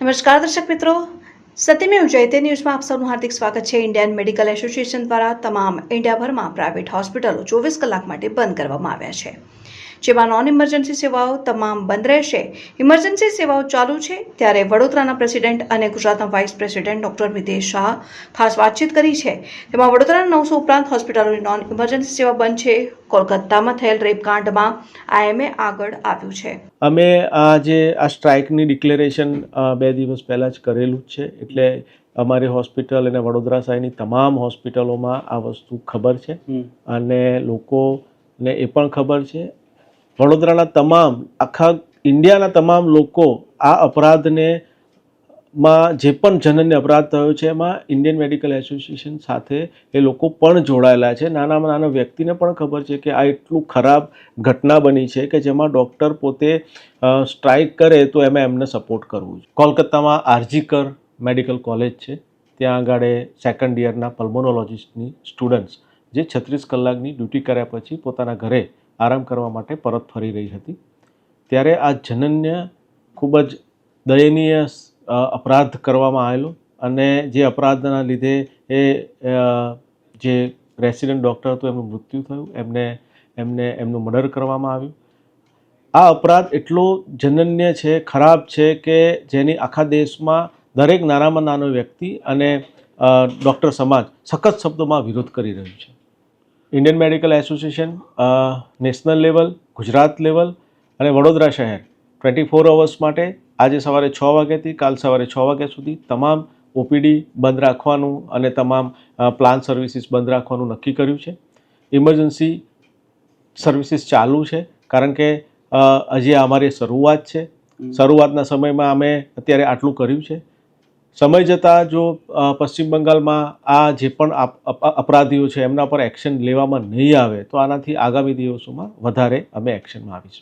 નમસ્કાર દર્શક મિત્રો. સત્યમેવ જયતે ન્યૂઝમાં આપ સૌનું હાર્દિક સ્વાગત છે. ઇન્ડિયન મેડિકલ એસોસિએશન દ્વારા તમામ ઇન્ડિયાભરમાં પ્રાઇવેટ હોસ્પિટલો ચોવીસ કલાક માટે બંધ કરવામાં આવ્યા છે. જેમાં નોન ઇમરજન્સી સેવાઓ તમામ બંધ રહેશે. ઇમરજન્સી સેવાઓ ચાલુ છે. ત્યારે વડોદરાના પ્રેસિડેન્ટ અને ગુજરાતના vice president doctor Mitesh Shah ખાસ વાતચીત કરી છે. તેમાં વડોદરાના નવસો ઉપરાંત હોસ્પિટલોની નોન ઇમરજન્સી સેવા બંધ છે. કોલકાતામાં થયેલ રેપકાંડમાં આઈએમએ આગળ આવ્યું છે. અમે આ જે આ સ્ટ્રાઇકની ડિક્લેરેશન બે દિવસ પહેલાં જ કરેલું જ છે. એટલે અમારી હોસ્પિટલ અને વડોદરા સાઈની તમામ હોસ્પિટલોમાં આ વસ્તુ ખબર છે. અને લોકોને એ પણ ખબર છે. વડોદરાના તમામ આખા ઇન્ડિયાના તમામ લોકો આ અપરાધને માં જે પણ જનન્ય અપરાધ થયો છે, એમાં ઇન્ડિયન મેડિકલ એસોસિએશન સાથે એ લોકો પણ જોડાયેલા છે. નાનામાં નાના વ્યક્તિને પણ ખબર છે કે આ એટલું ખરાબ ઘટના બની છે કે જેમાં ડૉક્ટર પોતે સ્ટ્રાઇક કરે તો એમાં એમને સપોર્ટ કરવું છે કોલકાતામાં આરજીકર મેડિકલ કોલેજ છે. ત્યાં આગળ સેકન્ડ યરના પલ્મોનોલોજિસ્ટની સ્ટુડન્ટ્સ જે છત્રીસ કલાકની ડ્યુટી કર્યા પછી પોતાના ઘરે આરામ કરવા માટે પરત ફરી રહી હતી. ત્યારે આ જનન્ય ખૂબ જ દયનીય અપરાધ કરવામાં આવેલો અને જે અપરાધના લીધે એ જે રેસિડન્ટ ડૉક્ટર હતો, એમનું મૃત્યુ થયું. એમને એમને, એમનું મર્ડર કરવામાં આવ્યું. આ અપરાધ એટલો જનન્ય છે, ખરાબ છે કે જેની આખા દેશમાં દરેક નાનામાં નાનો વ્યક્તિ અને ડૉક્ટર સમાજ સખત શબ્દોમાં વિરોધ કરી રહ્યું છે. Indian Medical Association national level, Gujarat level અને વડોદરા શહેર, ટ્વેન્ટી ફોર અવર્સ માટે આજે સવારે છ વાગ્યાથી કાલ સવારે છ વાગ્યા સુધી તમામ ઓપીડી બંધ રાખવાનું અને તમામ પ્લાન સર્વિસીસ બંધ રાખવાનું નક્કી કર્યું છે. ઇમરજન્સી સર્વિસીસ ચાલુ છે કારણ કે હજી અમારી શરૂઆત છે. શરૂઆતના સમયમાં અમે અત્યારે આટલું કર્યું છે. સમય જતાં જો પશ્ચિમ બંગાળમાં આ જે પણ અપ- અપ- અપરાધીઓ છે એમના પર એક્શન લેવામાં નહીં આવે તો આનાથી આગામી દિવસોમાં વધારે અમે એક્શનમાં આવીશું.